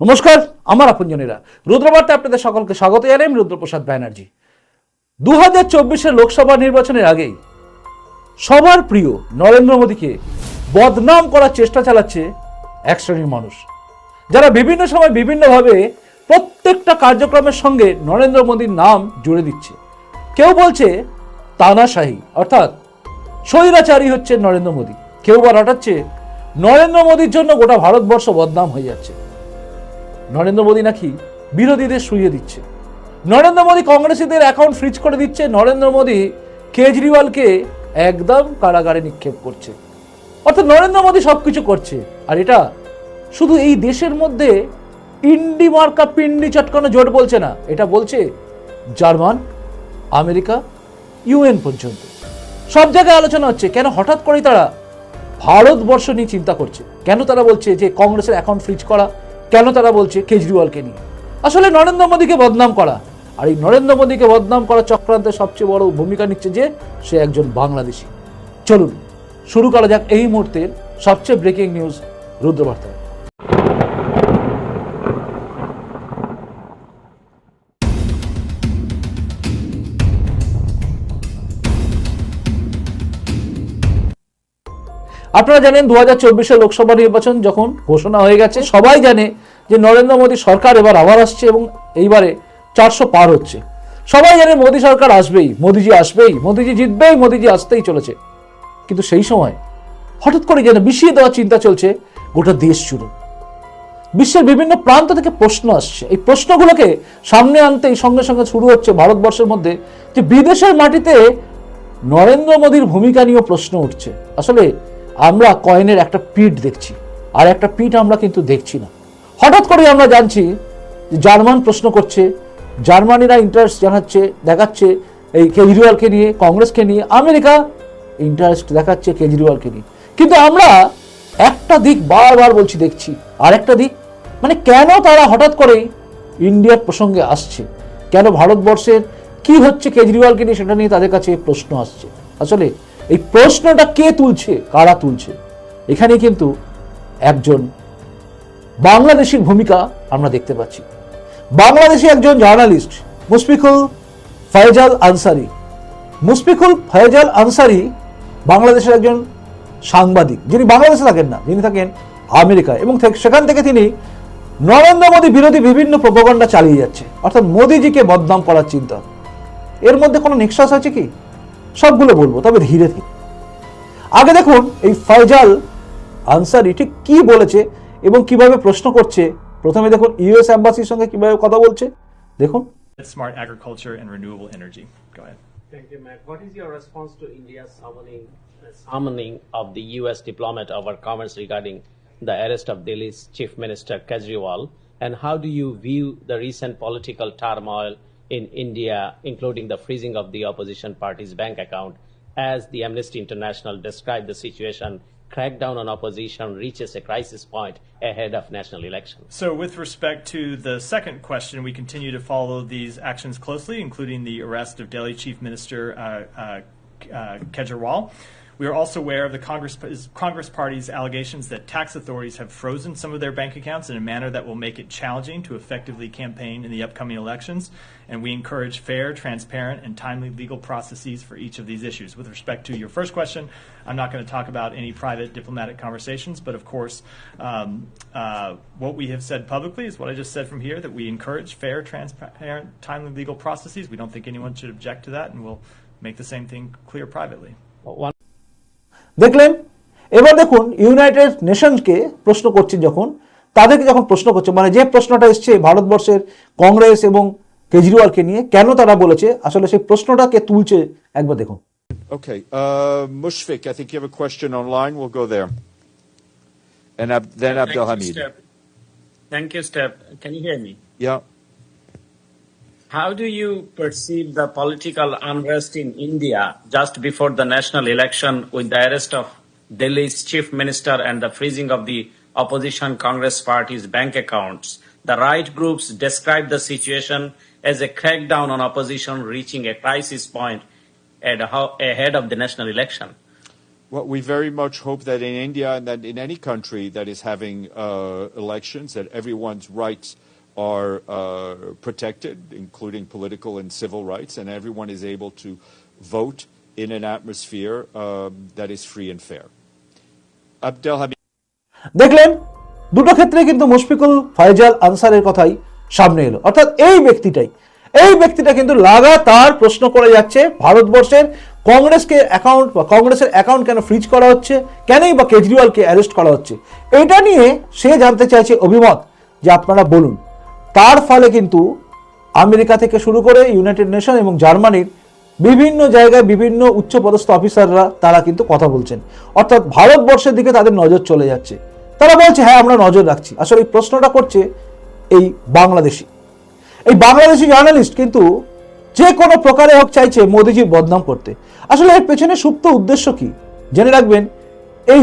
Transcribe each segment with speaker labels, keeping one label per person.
Speaker 1: নমস্কার, আমার আপনজনেরা। রুদ্রবার্তা আপনাদের সকলকে স্বাগত জানাই, আমি রুদ্রপ্রসাদ ব্যানার্জি। দু হাজার চব্বিশের লোকসভা নির্বাচনের আগেই সবার প্রিয় নরেন্দ্র মোদীকে বদনাম করার চেষ্টা চালাচ্ছে এক শ্রেণির মানুষ। যারা বিভিন্ন সময় বিভিন্নভাবে প্রত্যেকটা কার্যক্রমের সঙ্গে নরেন্দ্র মোদীর নাম জুড়ে দিচ্ছে। কেউ বলছে তানাশাহী, অর্থাৎ স্বৈরাচারী হচ্ছে নরেন্দ্র মোদী। কেউ বা রটাচ্ছে নরেন্দ্র মোদীর জন্য গোটা ভারতবর্ষ বদনাম হয়ে যাচ্ছে। নরেন্দ্র মোদী নাকি বিরোধীদের শুইয়ে দিচ্ছে? নরেন্দ্র মোদী কংগ্রেসীদের অ্যাকাউন্ট ফ্রিজ করে দিচ্ছে, নরেন্দ্র মোদী কেজরিওয়ালকে একদম কারাগারে নিক্ষেপ করছে। অর্থাৎ নরেন্দ্র মোদী সব কিছু করছে, আর এটা শুধু এই দেশের মধ্যে ইন্ডি মার্কা পিন্ডি চটকানো জোট বলছে না, এটা বলছে জার্মান, আমেরিকা, ইউএন পর্যন্ত। সব জায়গায় আলোচনা হচ্ছে, কেন হঠাৎ করেই তারা ভারতবর্ষ নিয়ে চিন্তা করছে? কেন তারা বলছে যে কংগ্রেসের অ্যাকাউন্ট ফ্রিজ করা কেন তারা বলছে কেজরিওয়ালকে নিয়ে? আসলে নরেন্দ্র মোদীকে বদনাম করা। আর এই নরেন্দ্র মোদীকে বদনাম করা চক্রান্তে সবচেয়ে বড় ভূমিকা নিচ্ছে যে, সে একজন বাংলাদেশি। চলুন, শুরু করা যাক এই মুহূর্তের সবচেয়ে ব্রেকিং নিউজ রুদ্রবার্তা আপনারা জানেন দু হাজার লোকসভা নির্বাচন যখন ঘোষণা হয়ে গেছে, সবাই জানে যে নরেন্দ্র মোদী সরকার এবার আবার আসছে এবং এইবারে চারশো পার হচ্ছে। সবাই জানে মোদী সরকার আসবেই, মোদিজি আসবেই, মোদিজি জিতবেই, মোদিজি আসতেই চলেছে। কিন্তু সেই সময় হঠাৎ করে যেন বিষিয়ে দেওয়ার চিন্তা চলছে গোটা দেশ জুড়ে। বিশ্বের বিভিন্ন প্রান্ত থেকে প্রশ্ন আসছে। এই প্রশ্নগুলোকে সামনে আনতেই সঙ্গে সঙ্গে শুরু হচ্ছে ভারতবর্ষের মধ্যে যে বিদেশের মাটিতে নরেন্দ্র মোদীর ভূমিকা নিয়েও প্রশ্ন উঠছে। আসলে আমরা কয়েনের একটা পিঠ দেখছি, আর একটা পিঠ আমরা কিন্তু দেখছি না। হঠাৎ করে আমরা জানছি জার্মান প্রশ্ন করছে, জার্মানিরা ইন্টারেস্ট জানাচ্ছে, দেখাচ্ছে এই কেজরিওয়ালকে নিয়ে, কংগ্রেসকে নিয়ে, আমেরিকা ইন্টারেস্ট দেখাচ্ছে কেজরিওয়ালকে নিয়ে। কিন্তু আমরা একটা দিক বারবার বলছি, দেখছি, আর একটা দিক মানে কেন তারা হঠাৎ করেই ইন্ডিয়ার প্রসঙ্গে আসছে? কেন ভারতবর্ষের কি হচ্ছে কেজরিওয়ালকে নিয়ে সেটা নিয়ে তাদের কাছে প্রশ্ন আসছে? আসলে এই প্রশ্নটা কে তুলছে? কারা তুলছে? এখানে কিন্তু একজন বাংলাদেশির ভূমিকা আমরা দেখতে পাচ্ছি। বাংলাদেশি একজন জার্নালিস্ট, মুশফিকুল ফয়জাল আনসারি। মুশফিকুল ফয়জাল আনসারি বাংলাদেশের একজন সাংবাদিক, যিনি বাংলাদেশে থাকেন না, যিনি থাকেন আমেরিকায় এবং সেখান থেকে তিনি নরেন্দ্র মোদী বিরোধী বিভিন্ন প্রোপাগান্ডা চালিয়ে যাচ্ছে। অর্থাৎ মোদিজিকে বদনাম করার চিন্তা। এর মধ্যে কোনো নিঃশ্বাস আছে কি? সবগুলো বলব তবে ধীরে ধীরে। আগে দেখুন এই ফাইজাল আনসারি ঠিক কি বলেছে এবং কীভাবে প্রশ্ন করছে। প্রথমে দেখুন ইউএস এম্বাসির সঙ্গে কীভাবে কথা বলছে। দেখুন।
Speaker 2: Smart agriculture and renewable energy go ahead
Speaker 3: thank you ma'am what is your response to India summoning summoning of the US diplomat of our commerce regarding the arrest of Delhi's chief minister Kejriwal and how do you view the recent political turmoil in India, including the freezing of the opposition party's bank account, as the Amnesty International described the situation? Crackdown on opposition reaches a crisis point ahead of national elections.
Speaker 2: So, with respect to the second question, we continue to follow these actions closely, including the arrest of Delhi Chief Minister uh, uh, uh, Kejriwal. We are also aware of the Congress, Congress Party's allegations that tax authorities have frozen some of their bank accounts in a manner that will make it challenging to effectively campaign in the upcoming elections. And we encourage fair, transparent, and timely legal processes for each of these issues. With respect to your first question, I'm not going to talk about any private diplomatic conversations, but of course, um, uh, what we have said publicly is what I just said from here that we encourage fair, transparent, timely legal processes. We don't think anyone should object to that, and we'll make the same thing clear privately.
Speaker 3: One
Speaker 1: দেখলেন এবার দেখুন United নেশনসকে প্রশ্ন করছেন যখন তাদেরকে যখন প্রশ্ন করছে মানে যে প্রশ্নটা এসছে ভারতবর্ষের কংগ্রেস এবং কেজরিওয়ালকে নিয়ে কেন তারা বলেছে আসলে সেই প্রশ্নটাকে তুলছে একবার দেখুন
Speaker 4: Okay, uh, Mushfik, I think you have a question online. We'll go there. And Ab- then Abdelhamid.
Speaker 5: Thank you, Steph. Can you hear me?
Speaker 4: Yeah.
Speaker 5: How do you perceive the political unrest in India just before the national election with the arrest of Delhi's chief minister and the freezing of the opposition Congress party's bank accounts? The right groups describe the situation as a crackdown on opposition reaching a crisis point ahead of the national election.
Speaker 4: Well, we very much hope that in India and that in any country that is having uh, elections, that everyone's rights are uh, protected, including political and civil rights, and everyone is able to vote in an atmosphere um, that is free and fair.
Speaker 1: দেখলেন দুটো ক্ষেত্রে কিন্তু মুশফিকুল ফাইজাল আনসারের কথাই সামনে এলো অর্থাৎ এই ব্যক্তিটাই এই ব্যক্তিটা কিন্তু লাগাতার প্রশ্ন করে যাচ্ছে ভারতবর্ষের কংগ্রেসকে অ্যাকাউন্ট বা কংগ্রেসের অ্যাকাউন্ট কেন ফ্রিজ করা হচ্ছে কেনই বা কেজরিওয়ালকে অ্যারেস্ট করা হচ্ছে এটা নিয়ে সে জানতে চাইছে অভিমত যে আপনারা বলুন তার ফলে কিন্তু আমেরিকা থেকে শুরু করে ইউনাইটেড নেশন এবং জার্মানির বিভিন্ন জায়গায় বিভিন্ন উচ্চপদস্থ অফিসাররা তারা কিন্তু কথা বলছেন। অর্থাৎ ভারতবর্ষের দিকে তাদের নজর চলে যাচ্ছে। তারা বলছে হ্যাঁ আমরা নজর রাখছি। আসলে এই প্রশ্নটা করছে এই বাংলাদেশি। এই বাংলাদেশি জার্নালিস্ট কিন্তু যে কোনো প্রকারে হোক চাইছে মোদিজির বদনাম করতে। আসলে এর পেছনে সুপ্ত উদ্দেশ্য কি? জেনে রাখবেন, এই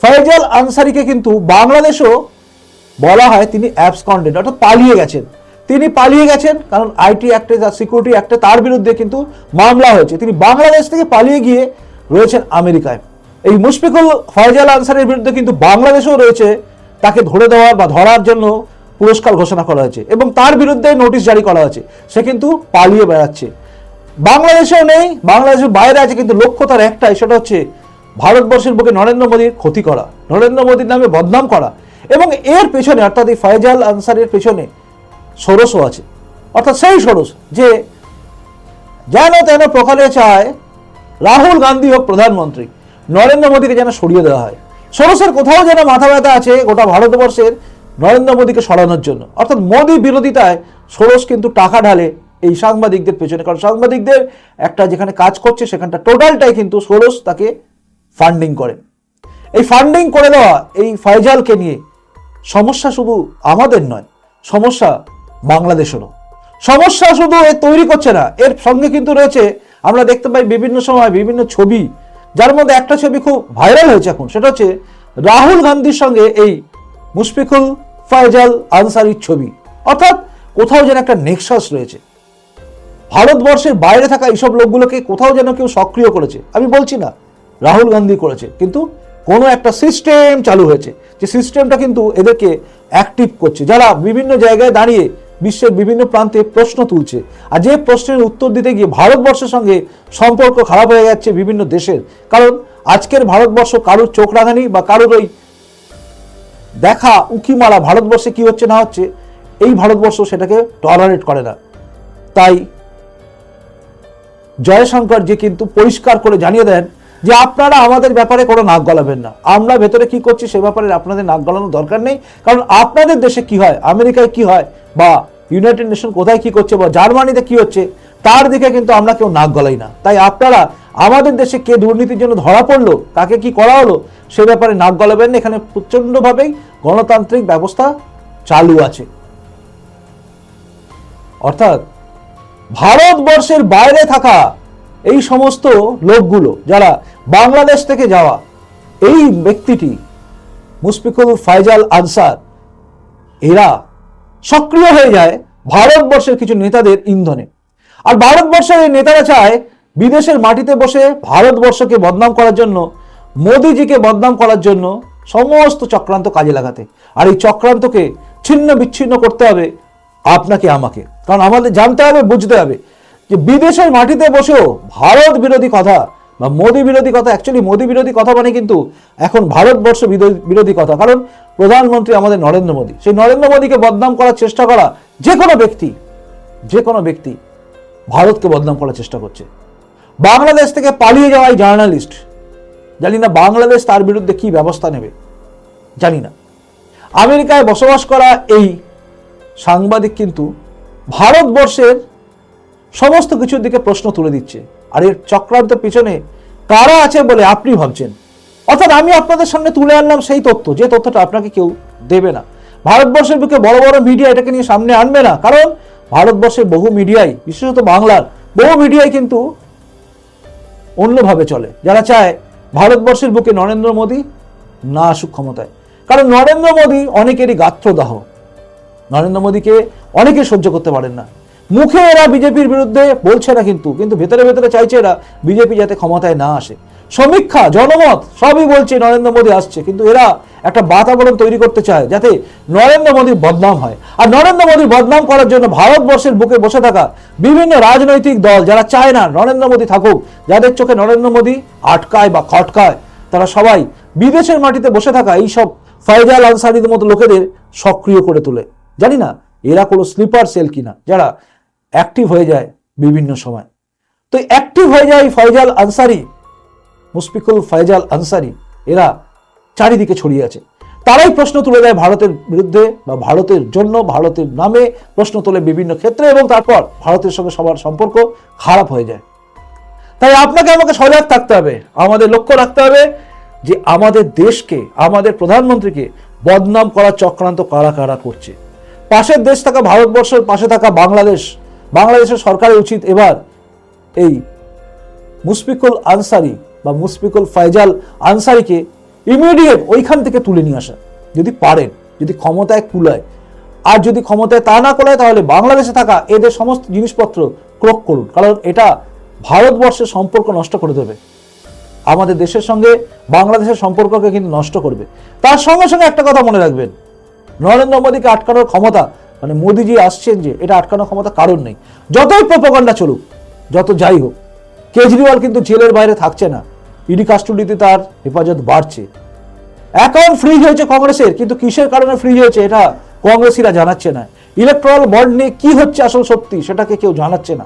Speaker 1: ফয়জাল আনসারিকে কিন্তু বাংলাদেশও বলা হয় তিনি অ্যাবসকন্ডেড অর্থাৎ পালিয়ে গেছেন। তিনি পালিয়ে গেছেন কারণ আইটি অ্যাক্টে সিকিউরিটি অ্যাক্টে তার বিরুদ্ধে কিন্তু মামলা হয়েছে। তিনি বাংলাদেশ থেকে পালিয়ে গিয়ে রয়েছেন আমেরিকায়। এই মুশফিকুল ফয়জাল আনসারের বিরুদ্ধে কিন্তু বাংলাদেশেও রয়েছে, তাকে ধরে দেওয়ার বা ধরার জন্য পুরস্কার ঘোষণা করা হয়েছে এবং তার বিরুদ্ধে নোটিশ জারি করা হয়েছে। সে কিন্তু পালিয়ে বেড়াচ্ছে। বাংলাদেশেও নেই, বাংলাদেশের বাইরে আছে কিন্তু লক্ষ্য তার একটাই, সেটা হচ্ছে ভারতবর্ষের বুকে নরেন্দ্র মোদীর ক্ষতি করা। নরেন্দ্র মোদীর নামে বদনাম করা। এবং এর পেছনে, অর্থাৎ এই ফয়জাল আনসারের পেছনে ষোড়শও আছে। অর্থাৎ সেই ষোড়শ যে যেন তেন প্রকারে চায় রাহুল গান্ধী হোক প্রধানমন্ত্রী, নরেন্দ্র মোদীকে যেন সরিয়ে দেওয়া হয়। ষোড়শের কোথাও যেন মাথা ব্যথা আছে গোটা ভারতবর্ষের নরেন্দ্র মোদীকে সরানোর জন্য। অর্থাৎ মোদী বিরোধিতায় ষোড়শ কিন্তু টাকা ঢালে এই সাংবাদিকদের পেছনে। কারণ সাংবাদিকদের একটা যেখানে কাজ করছে, সেখানটা টোটালটাই কিন্তু ষোড়শ তাকে ফান্ডিং করে এই ফান্ডিং করে দেওয়া এই ফয়জালকে নিয়ে সমস্যা শুধু আমাদের নয়, সমস্যা বাংলাদেশেরও। সমস্যা শুধু এ তৈরি করছে না, এর সঙ্গে কিন্তু রয়েছে, আমরা দেখতে পাই বিভিন্ন সময় বিভিন্ন ছবি, যার মধ্যে একটা ছবি খুব ভাইরাল হয়েছে এখন, সেটা হচ্ছে রাহুল গান্ধীর সঙ্গে এই মুশফিকুল ফয়জাল আনসারির ছবি। অর্থাৎ কোথাও যেন একটা নেক্সাস রয়েছে। ভারতবর্ষের বাইরে থাকা এইসব লোকগুলোকে কোথাও যেন কেউ সক্রিয় করেছে। আমি বলছি না, রাহুল গান্ধী করেছে, কিন্তু কোনো একটা সিস্টেম চালু হয়েছে। যে সিস্টেমটা কিন্তু এদেরকে অ্যাক্টিভ করছে। যারা বিভিন্ন জায়গায় দাঁড়িয়ে বিশ্বের বিভিন্ন প্রান্তে প্রশ্ন তুলছে। আর যে প্রশ্নের উত্তর দিতে গিয়ে ভারতবর্ষের সঙ্গে সম্পর্ক খারাপ হয়ে যাচ্ছে বিভিন্ন দেশের। কারণ আজকের ভারতবর্ষ কারোর চোখ রাঙানি বা কারোর ওই দেখা উকি মারা ভারতবর্ষে কি হচ্ছে না হচ্ছে, এই ভারতবর্ষ সেটাকে টলারেট করে না। তাই জয়শঙ্কর যে কিন্তু পরিষ্কার করে জানিয়ে দেন যে আপনারা আমাদের ব্যাপারে কোনো নাক গলাবেন না। আমরা ভেতরে কি করছি সে ব্যাপারে আপনাদের নাক গলানোর দরকার নেই। কারণ আপনাদের দেশে কি হয়? আমেরিকায় কি হয়? বা ইউনাইটেড নেশন কোথায় কি করছে? বা জার্মানিতে কি হচ্ছে? তার দিকে কিন্তু আমরা কেউ নাক গলাই না। তাই আপনারা আমাদের দেশে কে দুর্নীতির জন্য ধরা পড়ল, তাকে কি করা হলো? সে ব্যাপারে নাক গলাবেন না। এখানে প্রচণ্ডভাবেই গণতান্ত্রিক ব্যবস্থা চালু আছে। অর্থাৎ ভারতবর্ষের বাইরে থাকা এই সমস্ত লোকগুলো, যারা বাংলাদেশ থেকে যাওয়া, এই ব্যক্তিটি মুশফিকুল ফাইজাল আনসার, এরা সক্রিয় হয়ে যায় ভারতবর্ষের কিছু নেতাদের ইন্ধনে। আর ভারতবর্ষের এই নেতারা চায় বিদেশের মাটিতে বসে ভারতবর্ষকে বদনাম করার জন্য, মোদিজিকে বদনাম করার জন্য সমস্ত চক্রান্ত কাজে লাগাতে। আর এই চক্রান্তকে ছিন্ন বিচ্ছিন্ন করতে হবে আপনাকে, আমাকে। কারণ আমাদের জানতে হবে, বুঝতে হবে যে বিদেশের মাটিতে বসেও ভারত বিরোধী কথা বা মোদী বিরোধী কথা অ্যাকচুয়ালি মোদী বিরোধী কথা মানে কিন্তু এখন ভারতবর্ষ বিরোধী- কথা। কারণ প্রধানমন্ত্রী আমাদের নরেন্দ্র মোদী, সেই নরেন্দ্র মোদীকে বদনাম করার চেষ্টা করা যে কোনো ব্যক্তি, যে কোনো ব্যক্তি ভারতকে বদনাম করার চেষ্টা করছে। বাংলাদেশ থেকে পালিয়ে যাওয়া এই জার্নালিস্ট। জানি না বাংলাদেশ তার বিরুদ্ধে কি ব্যবস্থা নেবে, জানি না। আমেরিকায় বসবাস করা এই সাংবাদিক কিন্তু ভারতবর্ষের সমস্ত কিছুর দিকে প্রশ্ন তুলে দিচ্ছে। আর এর চক্রান্ত পিছনে কারা আছে বলে আপনি ভাবছেন? অর্থাৎ আমি আপনাদের সামনে তুলে আনলাম সেই তথ্য, যে তথ্যটা আপনাকে কেউ দেবে না। ভারতবর্ষের বুকে বড় বড় মিডিয়া এটাকে নিয়ে সামনে আনবে না, কারণ ভারতবর্ষের বহু মিডিয়াই, বিশেষত বাংলার, বহু মিডিয়াই কিন্তু অন্যভাবে চলে। যারা চায় ভারতবর্ষের বুকে নরেন্দ্র মোদী না আসুক ক্ষমতায়। কারণ নরেন্দ্র মোদী অনেকেরই গাত্রদাহ। নরেন্দ্র মোদীকে অনেকে সহ্য করতে পারেন না। মুখে এরা বিজেপির বিরুদ্ধে বলছে না কিন্তু কিন্তু ভেতরে ভেতরে চাইছে এরা বিজেপি যাতে ক্ষমতায় না আসে। সমীক্ষা, জনমত, সবই বলছে নরেন্দ্র মোদী আসছে, কিন্তু এরা একটা বাতাবরণ তৈরি করতে চায় যাতে নরেন্দ্র মোদীর বদনাম হয়। আর নরেন্দ্র মোদীর বদনাম করার জন্য ভারতবর্ষের বুকে বসে থাকা বিভিন্ন রাজনৈতিক দল যারা চায় না নরেন্দ্র মোদী থাকুক, যাদের চোখে নরেন্দ্র মোদী আটকায় বা খটকায়, তারা সবাই বিদেশের মাটিতে বসে থাকা এই সব ফয়জাল আনসারিদের মতো লোকেদের সক্রিয় করে তোলে। জানি না, এরা কোনো স্লিপার সেল কিনা, যারা অ্যাক্টিভ হয়ে যায় বিভিন্ন সময়। তো অ্যাক্টিভ হয়ে যায় ফয়জাল আনসারি, মুশফিকুল ফয়জাল আনসারি, এরা চারিদিকে ছড়িয়ে আছে। তারাই প্রশ্ন তুলে দেয় ভারতের বিরুদ্ধে বা ভারতের জন্য, ভারতের নামে প্রশ্ন তোলে বিভিন্ন ক্ষেত্রে এবং তারপর ভারতের সঙ্গে সবার সম্পর্ক খারাপ হয়ে যায়। তাই আপনাকে আমাকে সজাগ থাকতে হবে, আমাদের লক্ষ্য রাখতে হবে যে আমাদের দেশকে, আমাদের প্রধানমন্ত্রীকে বদনাম করার চক্রান্ত কারা কারা করছে। পাশের দেশ থাকা ভারতবর্ষের পাশে থাকা বাংলাদেশ বাংলাদেশের সরকারের উচিত এবার এই মুশফিকুল আনসারি বা মুশফিকুল ফাইজাল আনসারিকে ইমিডিয়েট ওইখান থেকে তুলে নিয়ে আসা, যদি পারেন, যদি ক্ষমতায় কুলায়। আর যদি ক্ষমতায় তা না কুলায়, তাহলে বাংলাদেশে থাকা এদের সমস্ত জিনিসপত্র ক্রোক করুন, কারণ এটা ভারতবর্ষের সম্পর্ক নষ্ট করে দেবে। আমাদের দেশের সঙ্গে বাংলাদেশের সম্পর্ককে কিন্তু নষ্ট করবে। তার সঙ্গে সঙ্গে একটা কথা মনে রাখবেন, নরেন্দ্র মোদীকে আটকানোর ক্ষমতা মানে মোদিজি আসছেন যে এটা আটকানোর ক্ষমতা কারণ নেই। যতই প্রপোগান্ডা চলুক, যত যাই হোক, কেজরিওয়াল কিন্তু জেলের বাইরে থাকছে না। ইডি কাস্টডিতে তার হেফাজত বাড়ছে। অ্যাকাউন্ট ফ্রিজ হয়েছে কংগ্রেসের, কিন্তু কিসের কারণে ফ্রিজ হয়েছে এটা কংগ্রেসিরা জানাচ্ছে না। ইলেকট্রাল বন্ড নিয়ে কি হচ্ছে আসল সত্যি সেটাকে কেউ জানাচ্ছে না।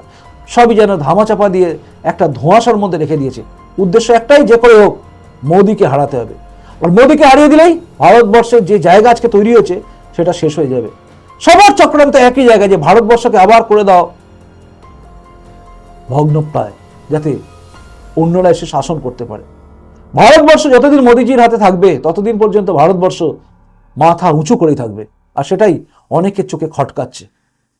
Speaker 1: সবই যেন ধামাচাপা দিয়ে একটা ধোঁয়াশার মধ্যে রেখে দিয়েছে। উদ্দেশ্য একটাই, যে করে হোক, মোদিকে হারাতে হবে। আর মোদিকে হারিয়ে দিলেই ভারতবর্ষের যে জায়গা আজকে তৈরি হয়েছে, সেটা শেষ হয়ে যাবে। সবার চক্রান্ত একই জায়গায় যে ভারতবর্ষকে আবার করে দাও। ভগ্নপ্রায়, যাতে অন্যরা এসে শাসন করতে পারে। ভারতবর্ষ যতদিন মোদিজির হাতে থাকবে, ততদিন পর্যন্ত ভারতবর্ষ মাথা উঁচু করেই থাকবে। আর সেটাই অনেকের চোখে খটকাচ্ছে।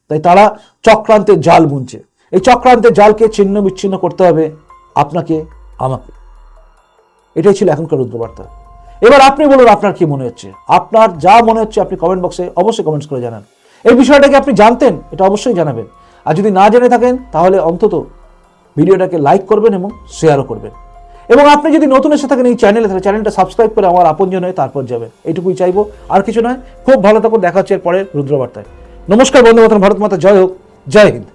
Speaker 1: তাই তারা চক্রান্তের জাল বুনছে। এই চক্রান্তের জালকে ছিন্ন বিচ্ছিন্ন করতে হবে আপনাকে, আমাকে। এটাই ছিল এখনকার রুদ্রবার্তা। এবার আপনি বলুন আপনার কি মনে হচ্ছে? আপনার যা মনে হচ্ছে আপনি কমেন্ট বক্সে অবশ্যই কমেন্টস করে জানান। এই বিষয়টাকে আপনি জানতেন, এটা অবশ্যই জানাবেন। আর যদি না জেনে থাকেন, তাহলে অন্তত ভিডিওটাকে লাইক করবেন এবং শেয়ারও করবেন। এবং আপনি যদি নতুন এসে থাকেন এই চ্যানেলে তাহলে চ্যানেলটা সাবস্ক্রাইব করে আমার আপনজন হয়ে তারপর যাবেন। এইটুকুই চাইব, আর কিছু নয়। খুব ভালো থাকুন, দেখা হচ্ছে এর পরে রুদ্রবার্তায়। নমস্কার বন্ধু ভারত মাতা জয় হোক, জয় হিন্দ।